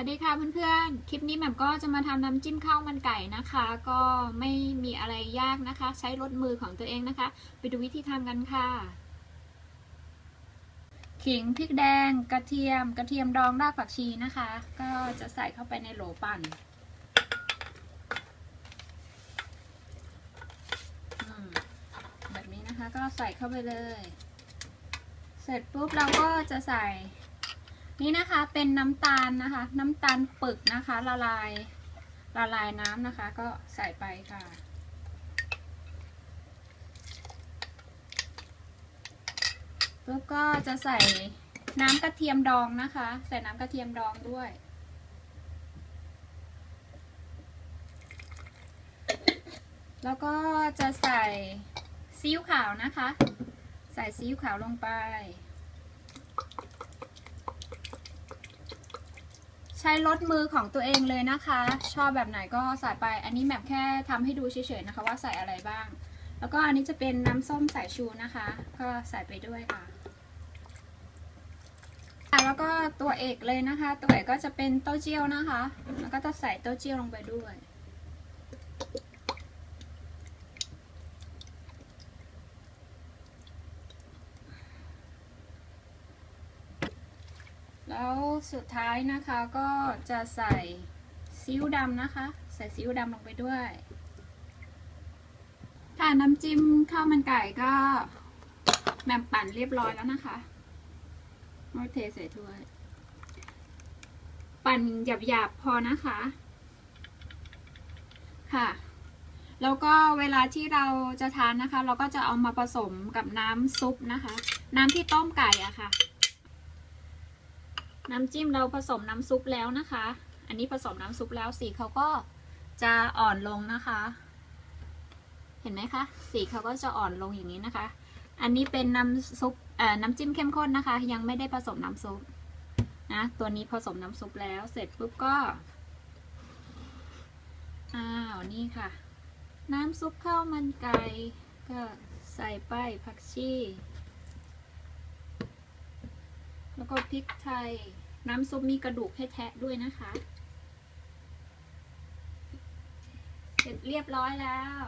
วัสดีค่ะเพื่อนๆ คลิปนี้แหม่มก็จะมาทำน้ำจิ้มข้าวมันไก่นะคะ ก็ไม่มีอะไรยากนะคะ ใช้รสมือของตัวเองนะคะ ไปดูวิธีทำกันค่ะ ขิงพริกแดง กระเทียม กระเทียมดองรากผักชีนะคะ ก็จะใส่เข้าไปในโหลปั่นแบบนี้นะคะก็ใส่เข้าไปเลย เสร็จปุ๊บเราก็จะใส่ นี่นะคะเป็นน้ำตาลนะคะ น้ำตาลปึกนะคะ ละลายละลายน้ำนะคะ ก็ใส่ไปค่ะ แล้วก็จะใส่น้ำกระเทียมดองนะคะ ใส่น้ำกระเทียมดองด้วย แล้วก็จะใส่ซีอิ๊วขาวนะคะ ใส่ซีอิ๊วขาวลงไป ใช้รสมือของตัวเองเลยนะคะ ชอบแบบไหนก็ใส่ไป อันนี้แมปแค่ทำให้ดูเฉยๆนะคะ ว่าใส่อะไรบ้าง แล้วก็อันนี้จะเป็นน้ำส้มสายชูนะคะ ก็ใส่ไปด้วยค่ะแล้วก็ตัวเอกเลยนะคะ ตัวเอกก็จะเป็นเต้าเจี้ยวนะคะ แล้วก็จะใส่เต้าเจี้ยวลงไปด้วย แล้วสุดท้ายนะคะก็จะใส่ซีอิ๊วดำนะคะ ใส่ซีอิ๊วดำลงไปด้วย ค่ะน้ำจิ้มข้าวมันไก่ก็แหม่มปั่นเรียบร้อยแล้วนะคะเอาเทใส่ถ้วย ปั่นหยาบๆพอนะคะ ค่ะ แล้วก็เวลาที่เราจะทานนะคะ เราก็จะเอามาผสมกับน้ำซุปนะคะ น้ำที่ต้มไก่อะค่ะ น้ำจิ้มเราผสมน้ำซุปแล้วนะคะ อันนี้ผสมน้ำซุปแล้วสีเขาก็จะอ่อนลงนะคะ เห็นไหมคะ สีเขาก็จะอ่อนลงอย่างนี้นะคะ อันนี้เป็นน้ำซุปน้ำจิ้มเข้มข้นนะคะ ยังไม่ได้ผสมน้ำซุปนะตัวนี้ผสมน้ำซุปแล้วเสร็จปุ๊บก็อ้าวนี่ค่ะ น้ำซุปข้าวมันไก่ก็ใส่ไปผักชี แล้วก็พริกไทย น้ำซุปมีกระดูกให้แทะด้วยนะคะ เสร็จเรียบร้อยแล้ว